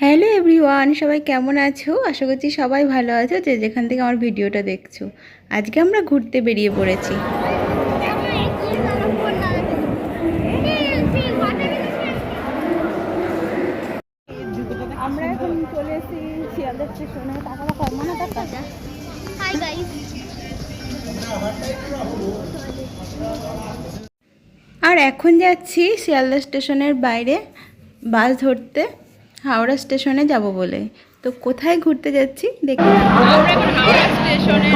Hello everyone সবাই কেমন আছো? আশা করছি সবাই ভালো আছো যে যেখান থেকে আমার ভিডিওটা দেখছ। আজকে আমরা ঘুরতে বেরিয়ে পড়েছি। আমরা এখন চলে এসেছি শিয়ালদা স্টেশনে। টাকা টাকা টাকা। হাই গাইস আর এখন যাচ্ছি শিয়ালদা স্টেশনের বাইরে বাস ধরতে। হাওড়া স্টেশনে যাব বলে। তো কোথায় ঘুরতে যাচ্ছি দেখি হাওড়া স্টেশনে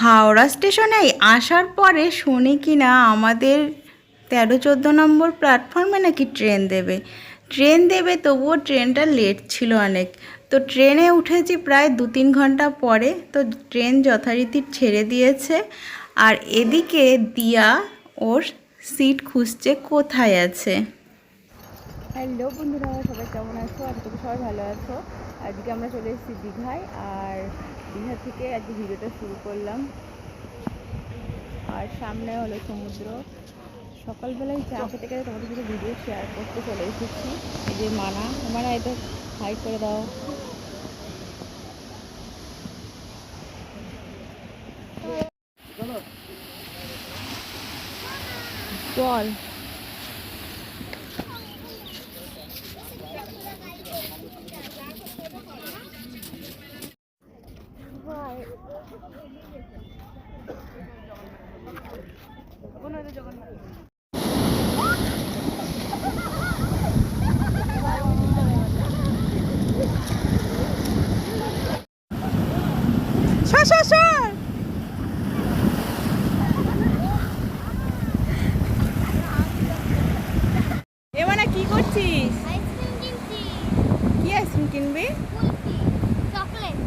হাওড়া স্টেশনে আসার পরে শুনি কিনা আমাদের তেরো চোদ্দ নম্বর প্ল্যাটফর্মে নাকি ট্রেন দেবে। ট্রেন দেবে, তবুও ট্রেনটা লেট ছিল অনেক। তো ট্রেনে উঠেছি প্রায় দু তিন ঘণ্টা পরে। তো ট্রেন যথারীতি ছেড়ে দিয়েছে। আর এদিকে দিয়া ওর সিট খুঁজছে কোথায় আছে। হ্যালো বন্ধুরা, সবাই কেমন আছো? আর তুমি সবাই ভালো আছো। আজকে আমরা চলে এসেছি দীঘায়। আর দীঘা থেকে আজকে ভিডিওটা শুরু করলাম। আর সামনে হলো সমুদ্র। সকালবেলায় চা খেতে খেতে তোমাদের সাথে ভিডিও শেয়ার করতে চলে এসেছি। এই যে মানা মানা, এটা হাই করে দাও। চল সর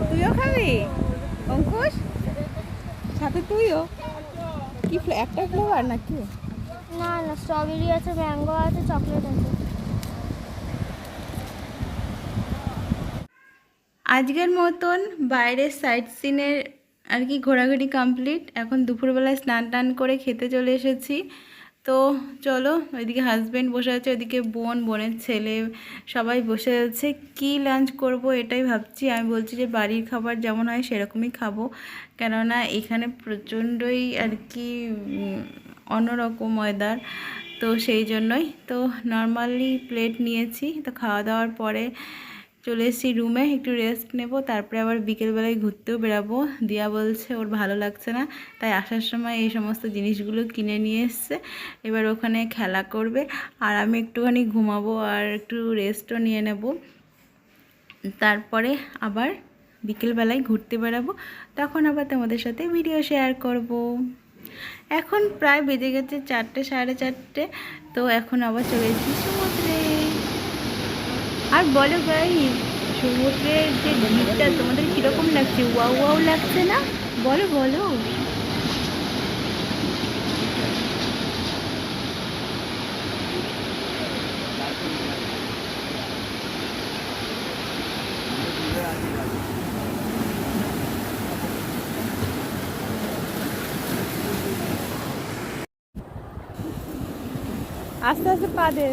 তুইও খাবি? অঙ্কুশ? সাথে তুইও? কি ফ্লে- একটা ফ্লেভার নাকি? না না স্ট্রবেরি আছে ম্যাঙ্গো আছে চকলেট আছে। আজকের মতন বাইরের সাইট সিনের আর কি ঘোরাঘুরি কমপ্লিট এখন দুপুরবেলায় স্নান টান করে খেতে চলে এসেছি। তো চলো, ওইদিকে হাজব্যান্ড বসে আছে, ওইদিকে বোন, বোনের ছেলে সবাই বসে আছে। কি লাঞ্চ করব এটাই ভাবছি। আমি বলছি যে বাড়ির খাবার যেমন হয় সেরকমই খাব। কেননা এখানে প্রচণ্ডই আর কি অন্যরকম ওয়েদার তো সেই জন্যই। তো নর্মালি প্লেট নিয়েছি, তো খাওয়া দাওয়ার পরে চলে এসেছি রুমে একটু রেস্ট নেব, তারপরে আবার বিকেলবেলায় ঘুরতেও বেরাবো দিয়া বলছে ওর ভালো লাগছে না, তাই আসার সময় এই সমস্ত জিনিসগুলো কিনে নিয়ে এসছে। এবার ওখানে খেলা করবে, আর আমি একটুখানি ঘুমাবো আর একটু রেস্টও নিয়ে নেব। তারপরে আবার বিকেলবেলায় ঘুরতে বেরাবো তখন আবার তোমাদের সাথে ভিডিও শেয়ার করব। এখন প্রায় বেজে গেছে চারটে, সাড়ে চারটে, তো এখন আবার চলে এসেছি সমুদ্রে। আর বলো গাই সমুদ্রের যে ভিড়টা তোমাদের কীরকম লাগছে? ওয়াও ওয়াও লাগছে না? বলো বলো। আস্তে আস্তে পা দে।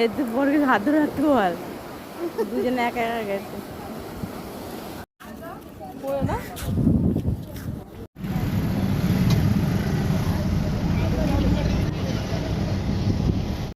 এর পরে হাত ধরে রাখতে বল। দুজনে একা একা গেছে।